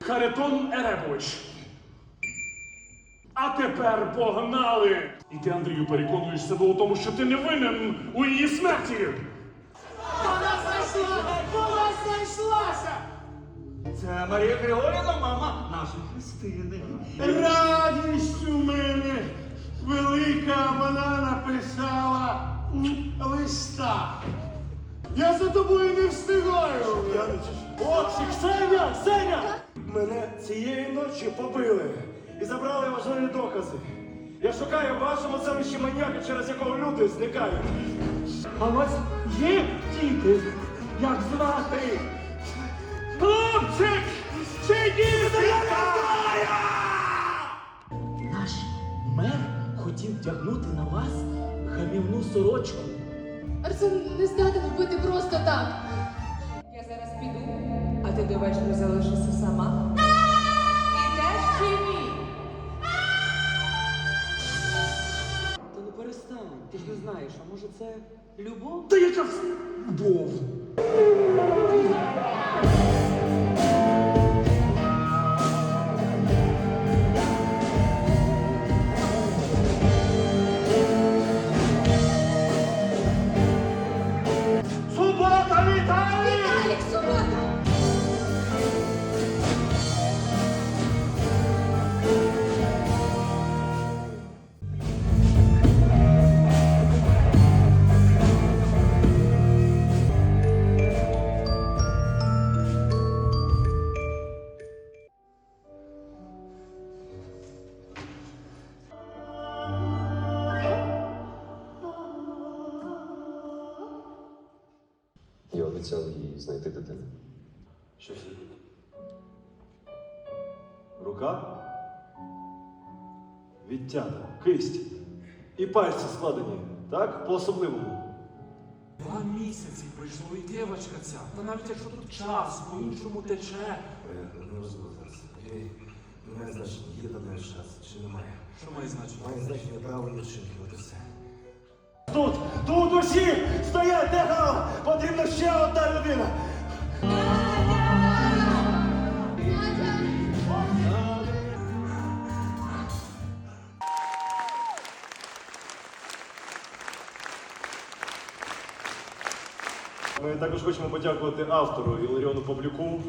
Харитон Еребович. А тепер погнали! І ти, Андрію, переконуєш себе у тому, що ти не винен у її смерті. Вона знайшла! Вона знайшлася! Це Марія Григорівна, мама нашої Христини. Радість у мене велика вона написала у листа. Я за тобою не встигаю. О, Сеня, Сеня! Мене цієї ночі побили і забрали важливі докази. Я шукаю в вашому селищі маньяка, через якого люди зникають. А у вас є діти? Як звати? Хлопчик! Чи дівчинка? Наш мер хотів вдягнути на вас гамівну сорочку. Арсен не просто так. Я зараз піду, а ти до вечора залишишся сама. Ідеш чи ні? Та ну перестань, ти ж не знаєш, а може це любов? Та яка любов? Я обіцяв їй знайти дитину. Що це? Рука? Відтята, кисть. І пальці складені, так? По-особливому. Два місяці пройшло і дівчинка ця. Та навіть якщо тут час по-іншому тече. Не розумію зараз. Окей. Немає значення, є даний час чи немає. Що має значення? Має значення правильні вчинки, от і все. Тут, тут усі стоять, де? Потрібна ще одна людина. Ми також хочемо подякувати автору Іларіону Павлюку